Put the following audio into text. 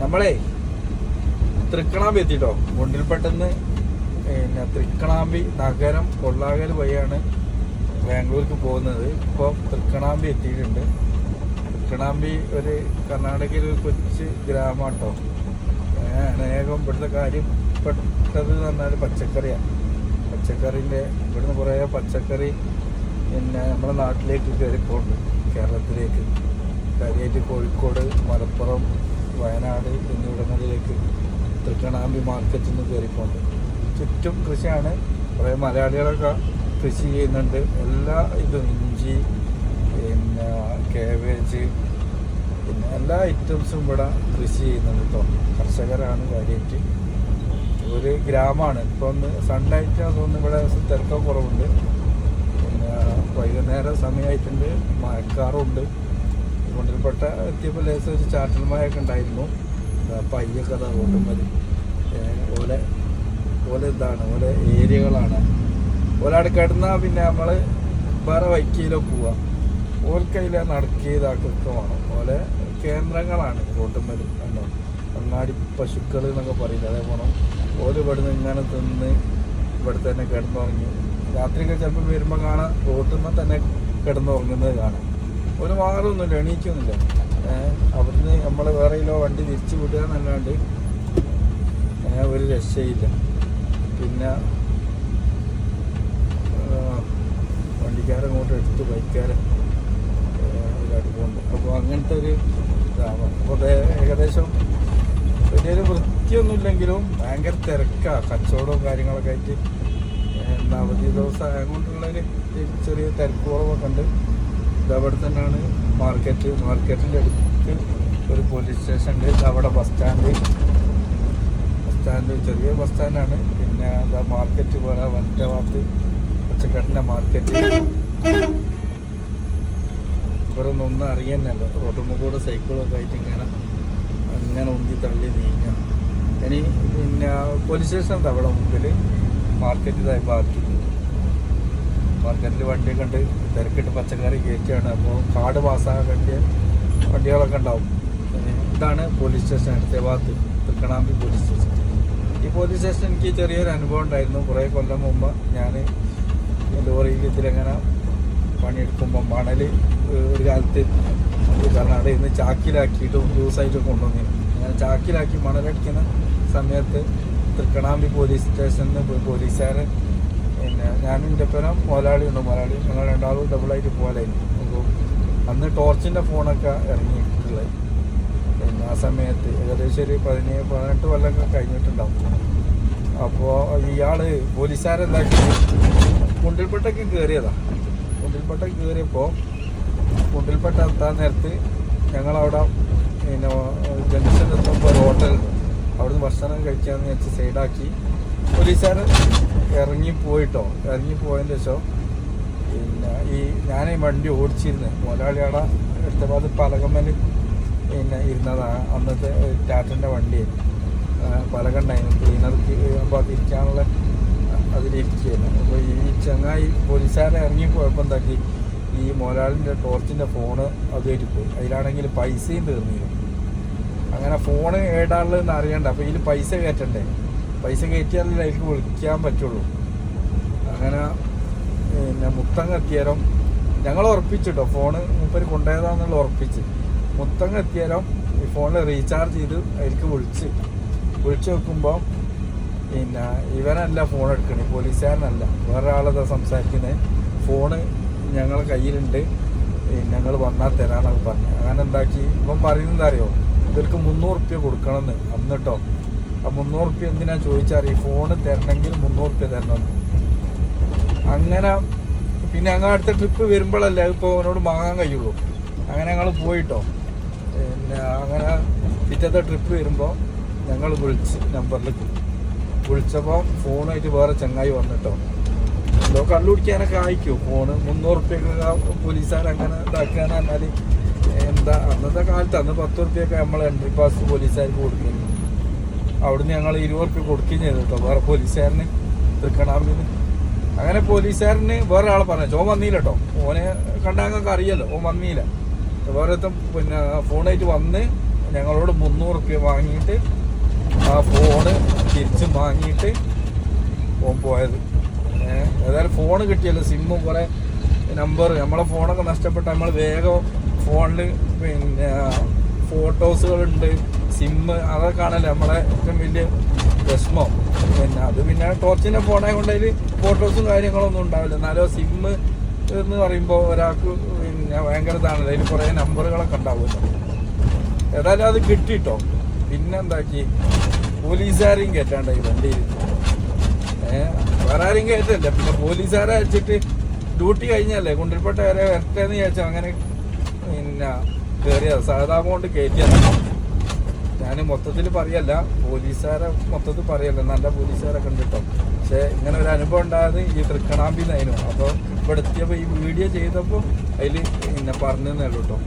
നമ്മളെ തൃക്കണാമ്പി എത്തിട്ടോ? മുണ്ടിൽപ്പെട്ടെന്ന് പിന്നെ തൃക്കണാമ്പി നഗരം കൊള്ളാകൽ വഴിയാണ് ബാംഗ്ലൂർക്ക് പോകുന്നത്. ഇപ്പോൾ തൃക്കണാമ്പി എത്തിയിട്ടുണ്ട്. തൃക്കണാമ്പി ഒരു കർണാടകയിലെ ഒരു കൊച്ചു ഗ്രാമാട്ടോ അനേകം ഇവിടുത്തെ കാര്യം പെട്ടത് എന്ന് പറഞ്ഞാൽ പച്ചക്കറിയാണ് പച്ചക്കറിന്റെ ഇവിടുന്ന് കുറേ പച്ചക്കറി പിന്നെ നമ്മുടെ നാട്ടിലേക്ക് കയറിപ്പോണ്ട് കേരളത്തിലേക്ക്. കാര്യമായിട്ട് കോഴിക്കോട് മലപ്പുറം വയനാട് എന്നിവിടങ്ങളിലേക്ക് തൃക്കണാമ്പി മാർക്കറ്റിൽ നിന്ന് കയറിപ്പോണ്ട് ചുറ്റും കൃഷിയാണ്. കുറേ മലയാളികളൊക്കെ കൃഷി ചെയ്യുന്നുണ്ട്. എല്ലാ ഇതും ഇഞ്ചി പിന്നെ കേബേജ് പിന്നെ എല്ലാ ഐറ്റംസും ഇവിടെ കൃഷി ചെയ്യുന്നുണ്ട് കർഷകരാണ് കാര്യമായിട്ട് ഒരു ഗ്രാമമാണ് ഇപ്പോൾ ഒന്ന് സൺലൈറ്റ് അതൊന്നും ഇവിടെ തിരക്കം കുറവുണ്ട്. പിന്നെ വൈകുന്നേരം സമയമായിട്ടുണ്ട് മഴക്കാറുണ്ട്. കൊണ്ടിൽപ്പെട്ട എത്തിയപ്പോൾ ലേസ് വെച്ച് ചാറ്റൽ ഉണ്ടായിരുന്നു. പയ്യൊക്കെ അതാ റോട്ടും മതി ഓലെ ഓലെ ഇതാണ് ഓലെ ഏരിയകളാണ്. ഓലാട് കിടന്നാൽ പിന്നെ നമ്മൾ വേറെ വൈക്കിയിലോ ഓൽക്കയിലെ ഓൽക്കയില നടക്കിയതാക്കൊക്കെ വേണം. ഓലെ കേന്ദ്രങ്ങളാണ് റോട്ടുമ്മൽ കണ്ടോ? അങ്ങാടി പശുക്കൾ എന്നൊക്കെ പറയില്ല? അതേ പോണം. ഓൽ ഇവിടുന്ന് ഇങ്ങനെ തിന്ന് ഇവിടെ തന്നെ കിടന്നുറങ്ങി. രാത്രിയൊക്കെ ചിലപ്പോൾ വരുമ്പോൾ കാണാം. റോട്ടുമ്മ തന്നെ കിടന്നുറങ്ങുന്നത് കാണാം. ഒരു മാറൊന്നുമില്ല എണീക്കൊന്നുമില്ല അവിടുന്ന് നമ്മൾ വേറെയിലോ വണ്ടി തിരിച്ചു വിടുക എന്നല്ലാണ്ട് ഒരു രക്ഷയില്ല. പിന്നെ വണ്ടിക്കാരങ്ങോട്ട് എടുത്ത് ബൈക്കാരൻ അടുപ്പുണ്ട്. അപ്പോൾ അങ്ങനത്തെ ഒരു ഇതാണ് അപ്പോൾ ഏകദേശം വലിയൊരു വൃത്തിയൊന്നുമില്ലെങ്കിലും ഭയങ്കര തിരക്കാണ് കച്ചവടവും കാര്യങ്ങളൊക്കെ ആയിട്ട്. എന്താ അവധി ദിവസം ആയതുകൊണ്ടുള്ളൊരു ചെറിയ തിരക്ക് കുറവൊക്കെ ഉണ്ട്. ഇത് അവിടെ തന്നെയാണ് മാർക്കറ്റ് മാർക്കറ്റിന്റെ അടുത്ത് ഒരു പോലീസ് സ്റ്റേഷൻ ഉണ്ട്. അവിടെ ബസ് സ്റ്റാൻഡ് ബസ് സ്റ്റാൻഡ് ചെറിയ ബസ് സ്റ്റാൻഡാണ് പിന്നെ എന്താ മാർക്കറ്റ് പോലെ വന്റെ ഭാഗത്ത് പച്ചക്കറിന്റെ മാർക്കറ്റ് ഇവിടെ ഒന്നും അറിയാനല്ലോ റോട്ടുമ്മ കൂടെ സൈക്കിളൊക്കെ ആയിട്ട് ഇങ്ങനെ അങ്ങനെ ഉന്തി തള്ളി നീങ്ങാം ഇനി പിന്നെ പോലീസ് സ്റ്റേഷൻ അവിടെ മുമ്പിൽ മാർക്കറ്റ് ബാക്കി. മാർക്കറ്റിൽ വണ്ടി കണ്ട് തിരക്കിട്ട് പച്ചക്കറി കയറ്റിയാണ്. അപ്പോൾ കാട് പാസ്സാക്കേണ്ട വണ്ടികളൊക്കെ ഉണ്ടാവും. ഇതാണ് പോലീസ് സ്റ്റേഷൻ അടുത്ത ഭാഗത്ത് തൃക്കണാമ്പി പോലീസ് സ്റ്റേഷൻ ഈ പോലീസ് സ്റ്റേഷൻ എനിക്ക് ചെറിയൊരു അനുഭവം ഉണ്ടായിരുന്നു. കുറേ കൊല്ലം മുമ്പ് ഞാൻ ലോറിയിൽ ഇതിലെങ്ങനെ പണിയെടുക്കുമ്പോൾ മണൽ ഒരു കാലത്ത് കർണാടകയിൽ നിന്ന് ചാക്കിലാക്കിയിട്ടും ലൂസായിട്ടും കൊണ്ടുവന്നിരുന്നു ഞാൻ ചാക്കിലാക്കി മണലടിക്കുന്ന സമയത്ത് തൃക്കണാമ്പി പോലീസ് സ്റ്റേഷനിൽ പോയി പോലീസുകാരൻ പിന്നെ ഞാനും എന്റെ പേരും മുതലാളി ഉണ്ട് മുതലാളി ഞങ്ങൾ രണ്ടാളും ഡബിളായിട്ട് പോലായിരുന്നു അപ്പോൾ അന്ന് ടോർച്ചിന്റെ ഫോണൊക്കെ ഇറങ്ങിയിട്ടുള്ളത്. പിന്നെ ആ സമയത്ത് ഏകദേശം ഒരു പതിനേഴ് പതിനെട്ട് കൊല്ലമൊക്കെ കഴിഞ്ഞിട്ടുണ്ടാവും. അപ്പോൾ ഇയാൾ പോലീസുകാരെന്താക്കി കുണ്ടിൽപ്പെട്ടൊക്കെ കയറിയതാണ് കുണ്ടിൽപ്പെട്ട കയറിയപ്പോൾ കുണ്ടിൽപ്പെട്ട എത്താൻ നേരത്ത് ഞങ്ങളവിടെ പിന്നെ ജംഗ്ഷൻ എത്തുമ്പോൾ ഒരു ഹോട്ടൽ അവിടുന്ന് ഭക്ഷണം കഴിക്കാമെന്ന് വെച്ച് സൈഡാക്കി പോലീസുകാർ ഇറങ്ങി പോയിട്ടോ. ഇറങ്ങി പോയതിന് ശേഷം പിന്നെ ഈ ഞാൻ ഈ വണ്ടി ഓടിച്ചിരുന്നത് മുതലാളിയുടെ എടുത്തപ്പോൾ അത് പലകമ്മൽ പിന്നെ ഇരുന്നതാണ് അന്നത്തെ ടാറ്റന്റെ വണ്ടി. പലകണ്ടായിരുന്നു ക്ലീനർക്ക് അപ്പോൾ അതിരിക്കാനുള്ള അതിലിരിക്കുകയായിരുന്നു. അപ്പോൾ ഈ ചങ്ങായി പോലീസുകാരെ ഇറങ്ങി പോയപ്പോൾ എന്താക്കി? ഈ മുതലാളിന്റെ ടോർച്ചിന്റെ ഫോണ് അതുമായിട്ട് പോയി. അതിലാണെങ്കിൽ പൈസയും തീർന്നിരുന്നു അങ്ങനെ ഫോണ് ഏടാനുള്ളതെന്ന് അറിയണ്ട. അപ്പോൾ ഇതിൽ പൈസ കയറ്റണ്ടേ? പൈസ കയറ്റിയാലേ അതിലേക്ക് വിളിക്കാൻ പറ്റുള്ളൂ. അങ്ങനെ പിന്നെ മുത്തങ്ങ എത്തിയാലും ഞങ്ങൾ ഉറപ്പിച്ചിട്ടോ ഫോണ് മൂപ്പര് കൊണ്ടുപോയതാന്നുള്ള ഉറപ്പിച്ച്. മുത്തങ്ങ എത്തിയാലും ഈ ഫോണിൽ റീചാർജ് ചെയ്ത് അതിലേക്ക് വിളിച്ച്. വിളിച്ചു നോക്കുമ്പോൾ പിന്നെ ഇവനല്ല ഫോൺ എടുക്കണേ പോലീസുകാരനല്ല. വേറെ ആളതാ സംസാരിക്കുന്നത് ഫോണ് ഞങ്ങളെ കയ്യിലുണ്ട്. ഞങ്ങൾ വന്നാൽ തരാന്നൊക്കെ പറഞ്ഞു. അങ്ങനെ എന്താക്കി ഇവൻ പറയുന്നത് അറിയോ? ഇവർക്ക് മുന്നൂറ് റുപ്യ കൊടുക്കണമെന്ന് അന്നിട്ടോ ആ മുന്നൂറ് റുപ്യ എന്തിനാ ചോദിച്ചാൽ ഈ ഫോണ് തരണമെങ്കിൽ മുന്നൂറ് റുപ്യ തരണം. അങ്ങനെ പിന്നെ ഞങ്ങൾ അടുത്ത ട്രിപ്പ് വരുമ്പോഴല്ലേ ഇപ്പോൾ അവനോട് വാങ്ങാൻ കഴിയുള്ളൂ. അങ്ങനെ ഞങ്ങൾ പോയിട്ടോ. പിന്നെ അങ്ങനെ പിറ്റത്തെ ട്രിപ്പ് വരുമ്പോൾ ഞങ്ങൾ വിളിച്ച് നമ്പറിൽ വിളിച്ചപ്പോൾ ഫോണായിട്ട് വേറെ ചങ്ങായി വന്നിട്ടോ. എന്തോ കള്ളുപിടിക്കാനൊക്കെ അയക്കും ഫോണ് മുന്നൂറ് റുപ്യൊക്കെ പോലീസുകാർ അങ്ങനെ ഇതാക്കാൻ പറഞ്ഞാൽ എന്താ അന്നത്തെ കാലത്ത് അന്ന് പത്ത് റുപ്യൊക്കെ നമ്മൾ എൻട്രി പാസ് പോലീസുകാർക്ക് കൊടുക്കുന്നു അവിടുന്ന് ഞങ്ങൾ റുപ്യ കൊടുക്കുകയും ചെയ്തു കേട്ടോ. വേറെ പോലീസുകാരന് തൃക്കണാമ്പിന്ന് അങ്ങനെ പോലീസുകാരന് വേറെ ആളെ പറഞ്ഞു ഓ വന്നില്ല കേട്ടോ ഓനെ കണ്ടാങ്ങൾക്ക് അറിയല്ലോ ഓ വന്നില്ല വേറെ ഒരുത്തൻ പിന്നെ ഫോണായിട്ട് വന്ന് ഞങ്ങളോട് മുന്നൂറ് റുപ്യ വാങ്ങിയിട്ട് ആ ഫോണ് തിരിച്ച് വാങ്ങിയിട്ട് ഓൻ പോയത്. ഏതായാലും ഫോൺ കിട്ടിയല്ലോ സിമ്മും കുറെ നമ്പർ നമ്മളെ ഫോണൊക്കെ നഷ്ടപ്പെട്ട നമ്മൾ വേഗം ഫോണിൽ പിന്നെ ഫോട്ടോസുകളുണ്ട്. സിമ്മ് അതൊക്കെ ആണല്ലോ നമ്മളെ ഏറ്റവും വലിയ വിഷമം. പിന്നെ അത് പിന്നെ ടോർച്ചിന്റെ ഫോണെ കൊണ്ടതിൽ ഫോട്ടോസും കാര്യങ്ങളൊന്നും ഉണ്ടാവില്ല. എന്നാലും സിമ്മ് എന്ന് പറയുമ്പോൾ ഒരാൾക്ക് പിന്നെ ഭയങ്കര ഇതാണല്ലോ. അതിൽ കുറേ നമ്പറുകളൊക്കെ ഉണ്ടാവുമല്ലോ. ഏതായാലും അത് കിട്ടിട്ടോ? പിന്നെന്താക്കി പോലീസുകാരെയും കയറ്റാണ്ടായി വണ്ടിയിൽ വേറെ ആരും കയറ്റല്ല പിന്നെ പോലീസുകാരെ അയച്ചിട്ട് ഡ്യൂട്ടി കഴിഞ്ഞല്ലേ? കുണ്ടിൽപ്പെട്ട വരെ വരട്ടെന്ന് ചോദിച്ചാൽ അങ്ങനെ പിന്നെ കയറിയത് സാധാ കൊണ്ട് കയറ്റിയത് ഞാൻ മൊത്തത്തിൽ പറയല്ല പോലീസുകാരെ മൊത്തത്തിൽ പറയല്ല. നല്ല പോലീസുകാരൊക്കെ കണ്ടിട്ടോ കേട്ടോ പക്ഷെ ഇങ്ങനെ ഒരു അനുഭവം ഉണ്ടായത് ഈ തൃക്കണാമ്പിന്നായിരുന്നു അപ്പോൾ ഇവിടെ എത്തിയപ്പോൾ ഈ വീഡിയോ ചെയ്തപ്പോൾ അതിൽ പിന്നെ പറഞ്ഞതേ ഉള്ളൂ കേട്ടോ